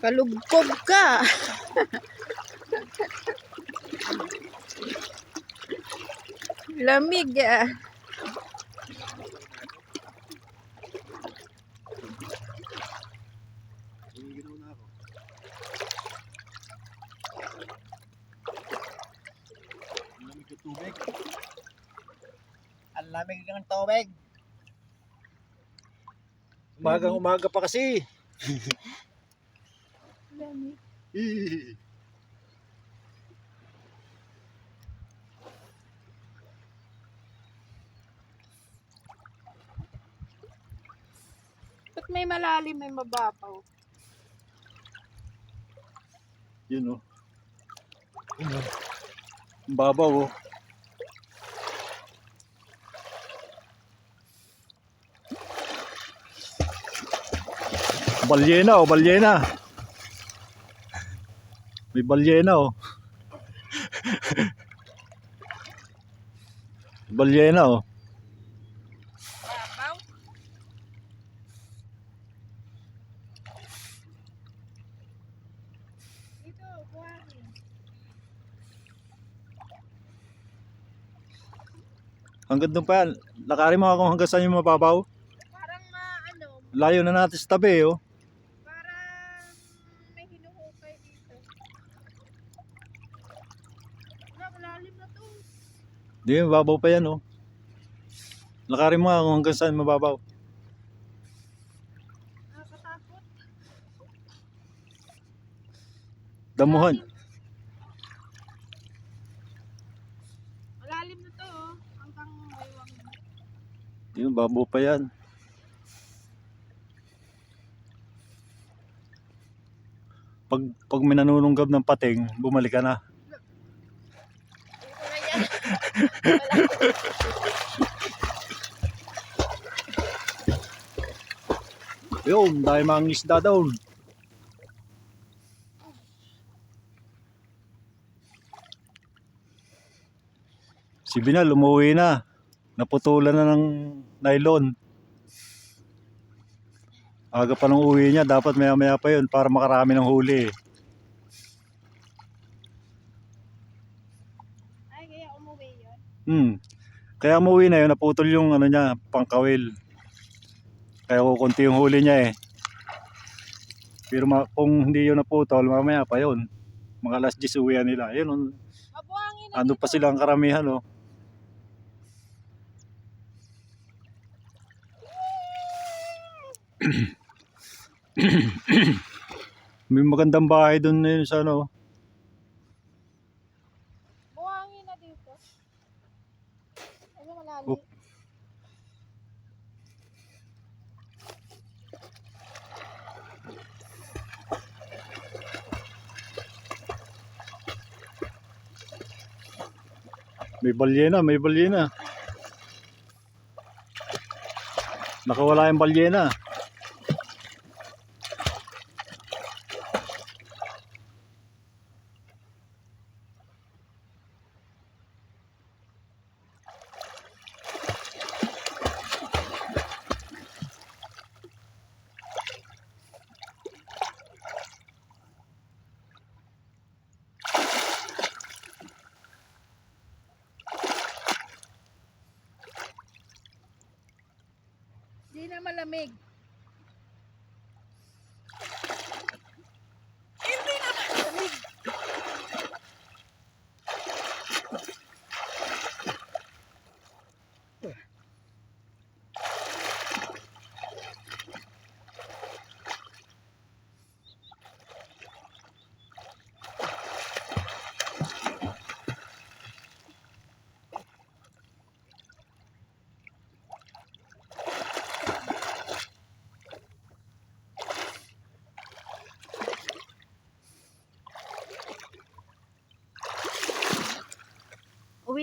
Kalugkog ka. Lamig ah. Tubig. Ang lamig ng tubig. Umagang umaga pa kasi. Ba't may malalim, may mababaw? Yun oh. Yun oh. Ang babaw oh. Balyena oh, balyena. May balyena oh. balyena oh. Babaw? Dito, buhangin. Hanggang doon pa yan. Lakarin mo ako hanggang saan yung mababaw. Parang ma, ano, Layo na natin sa tabi oh. parang may hinuhukay dito. Wala, malalim na to. Hindi, mababaw pa yan oh. Lakarin mo nga kung hanggang saan mababaw. Nakakatakot. Damuhan. Malalim na to, oh. Hanggang baywang. Hindi, mababaw pa yan. Pag, pag may nanununggab ng pating, bumalik ka na. Yun, dahil mga isda doon. Si Binal, umuwi na. Naputulan na ng nylon. Aga pa ng uwi niya, dapat maya maya pa yun para makarami ng huli. Ay, kaya umuwi yun. Hmm. Kaya umuwi na yun, naputol yung ano niya, pangkawil. Kaya kukunti yung huli niya eh. Pero ma- kung hindi yun naputol, mamaya pa yun. Mga alas 10 uwian nila. Yun, na ando pa sila ang karamihan oh. May magandang bahay doon na yun sa ano. Buhangin na dito. Ano malalim? Oh. May balyena, may balyena. Nakawala yung balyena. Malamig.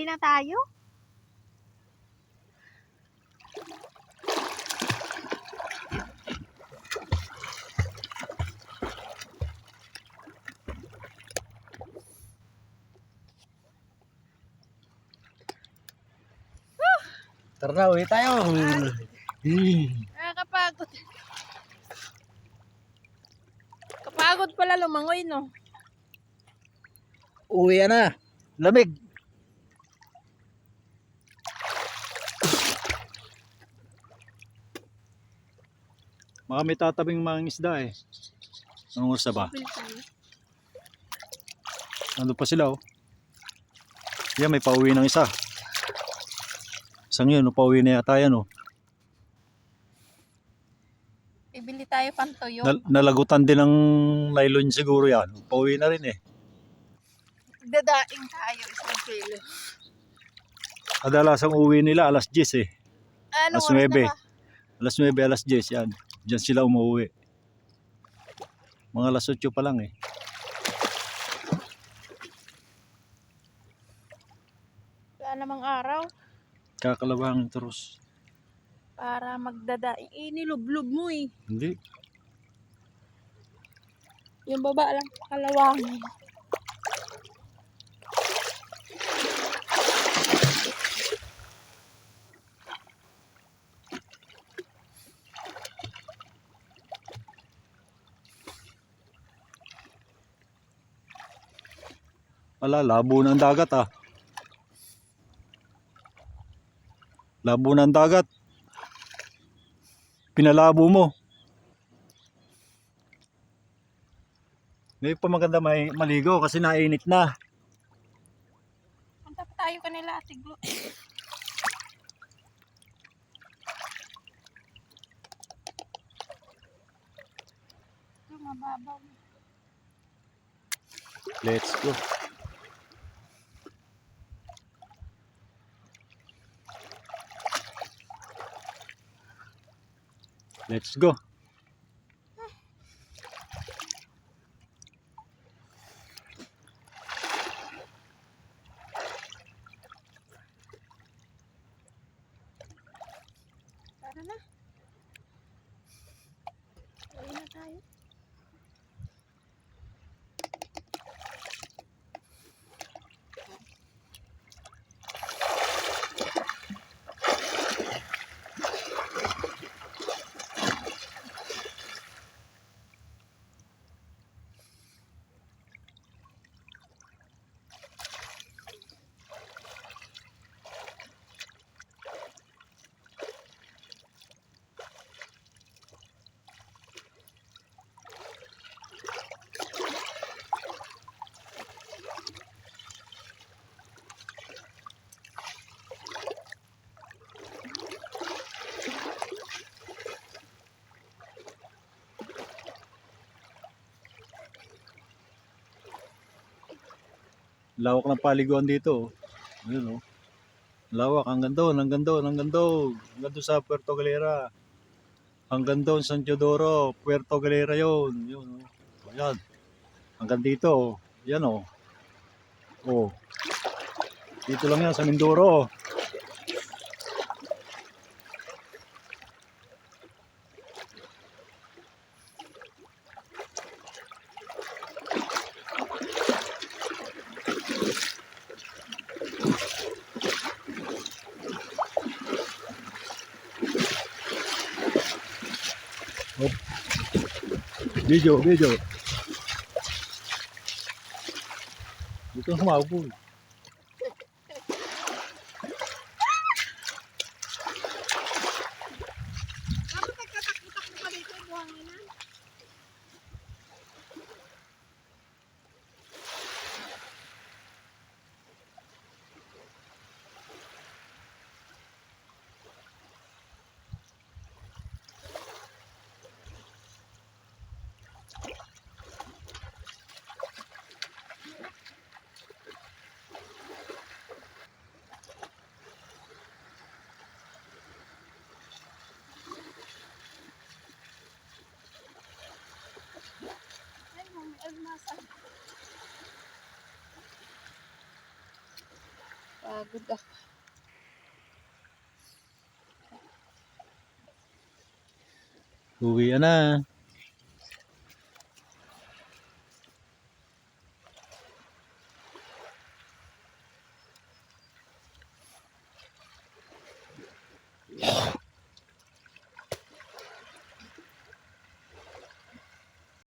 Na tayo? Tara na, uwi tayo. Nakakapagod. Kapagod Pagod pala lumangoy, no? Uwi na. Lamig. Baka may tatabing mga isda eh. Anong oras na ba? Nandun pa sila oh. Yan, may pauwi ng isa. Isang yun, pauwi na yata yan oh. Ibili tayo pantoyo. Nal- nalagutan din ng nylon siguro yan. Pauwi na rin eh. Dadaing tayo isang kilo. Kadalasang uwi nila alas 10 eh. Ano Alas oras na 9. ba? Alas 9, alas 10 yan. Diyan sila umuwi. Mga alas 8 pa lang eh. Wala namang araw Kakalabangin terus. para magdadaing. Eh, nilublob mo eh. Hindi. Yung baba lang, kalawangin. Wala, labo ng dagat ah. Labo ng dagat. Pinalabo mo. Ngayon pa maganda may maligo kasi nainit na. Punta pa tayo kanila, Tiglo. Ito, mababaw. Let's go. Let's go. Tara na. Uwi na tayo. Lawak ng paliguan dito. oh. Ayun oh. Lawak hanggang doon, hanggang doon, hanggang doon. Hanggang sa Puerto Galera. Hanggang doon San Teodoro, Puerto Galera yun. Yun oh. Ayan. Hanggang dito. oh. Yan oh. Oh. Dito lang yan sa Mindoro. oh. Video, video. Dito na humabol. Dapat Pagod ako. Uwi na.